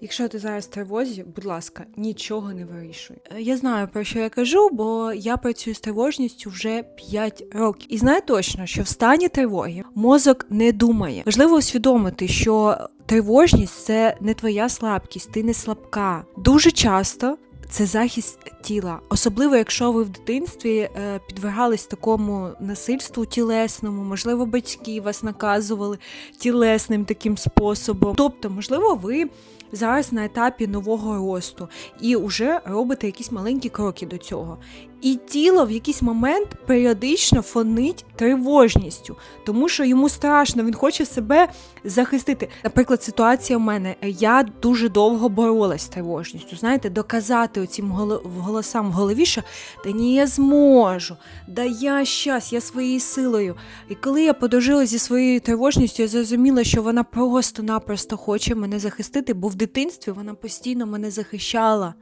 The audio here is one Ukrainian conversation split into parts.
Якщо ти зараз в тривозі, будь ласка, нічого не вирішуй. Е, Я знаю про що я кажу, бо я працюю з тривожністю вже 5 років. І знаю точно, що в стані тривоги мозок не думає. Важливо усвідомити, що тривожність це не твоя слабкість, ти не слабка. Дуже часто. Це захист тіла, особливо якщо ви в дитинстві е, підвергались такому насильству тілесному, можливо, батьки вас наказували тілесним таким способом. Тобто, можливо, ви зараз на етапі нового росту і вже робите якісь маленькі кроки до цього. І тіло в якийсь момент періодично фонить тривожністю, тому що йому страшно, він хоче себе захистити. Наприклад, ситуація в мене. Я дуже довго боролась з тривожністю. Знаєте, доказати оцім голо- голосам в голові, що та ні, я зможу, да я щас, я своєю силою. І коли я подружила зі своєю тривожністю, я зрозуміла, що вона просто-напросто хоче мене захистити, бо в дитинстві вона постійно мене захищала.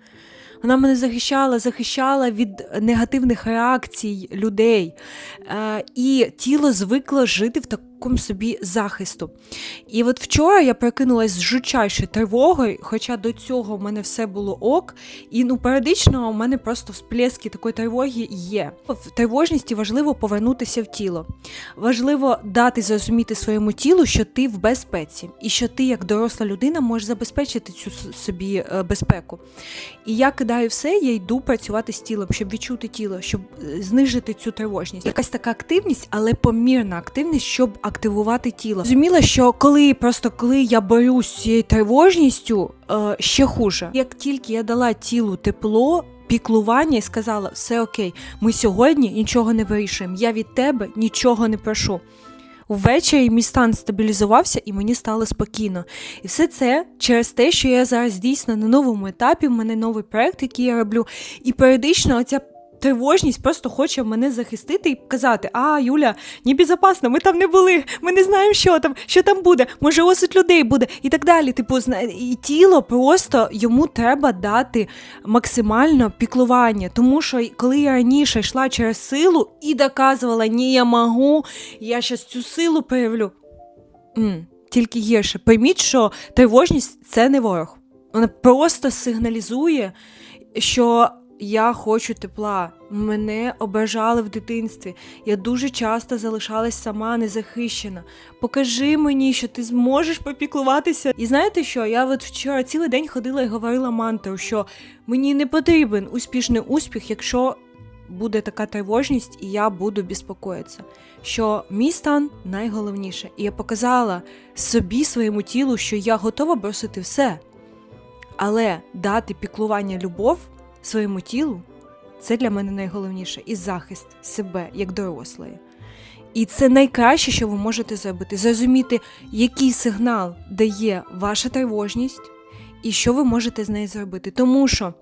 Вона мене захищала, захищала від негативних реакцій людей. Е, і тіло звикло жити в такому собі захисту. І от вчора я прокинулась з жучайшою тривогою, хоча до цього в мене все було ок, і ну періодично у мене просто всплески такої тривоги є. В тривожності важливо повернутися в тіло. Важливо дати зрозуміти своєму тілу, що ти в безпеці, і що ти, як доросла людина, можеш забезпечити цю собі е, безпеку. І я кидаю все, я йду працювати з тілом, щоб відчути тіло, щоб е, знижити цю тривожність. Якась така активність, але помірна активність, щоб активувати тіло. Зрозуміла, що коли просто коли я борюсь з цією тривожністю, е, ще хуже. Як тільки я дала тілу тепло. Піклування і сказала, все окей, ми сьогодні нічого не вирішуємо. Я від тебе нічого не прошу. Ввечері мій стан стабілізувався і мені стало спокійно. І все це через те, що я зараз дійсно на новому етапі, в мене новий проект, який я роблю, і періодично оця тривожність просто хоче мене захистити і казати: А, Юля, небезопасно, ми там не були, ми не знаємо, що там, що там буде, може осуд людей буде, і так далі. Типу, і тіло просто йому треба дати максимально піклування. Тому що коли я раніше йшла через силу і доказувала, ні, я можу, я щас цю силу проявлю. Тільки гірше. Пойміть, що тривожність це не ворог. Вона просто сигналізує, що я хочу тепла. Мене ображали в дитинстві. Я дуже часто залишалась сама незахищена. Покажи мені, що ти зможеш попіклуватися. І знаєте що? Я от вчора цілий день ходила і говорила мантру, що мені не потрібен успішний успіх, якщо буде така тривожність, і я буду безпокоїтися. Що мій стан найголовніше. І я показала собі, своєму тілу, що я готова бросити все. Але дати піклування любов своєму тілу це для мене найголовніше і захист себе як дорослої. І це найкраще, що ви можете зробити зрозуміти, який сигнал дає ваша тривожність, і що ви можете з нею зробити. Тому що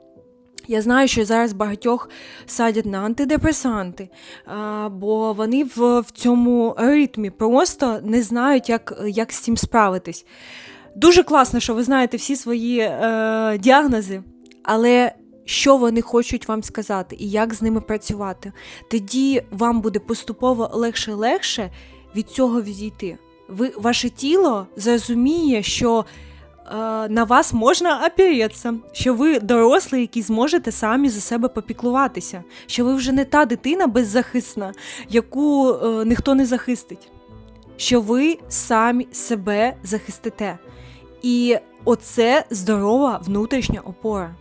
я знаю, що зараз багатьох садять на антидепресанти, бо вони в, в цьому ритмі просто не знають, як, як з цим справитись. Дуже класно, що ви знаєте всі свої е, діагнози, але що вони хочуть вам сказати і як з ними працювати, тоді вам буде поступово легше легше від цього відійти. Ви, ваше тіло зрозуміє, що е, на вас можна опереться, що ви дорослий, який зможете самі за себе попіклуватися, що ви вже не та дитина беззахисна, яку е, ніхто не захистить, що ви самі себе захистите. І оце здорова внутрішня опора.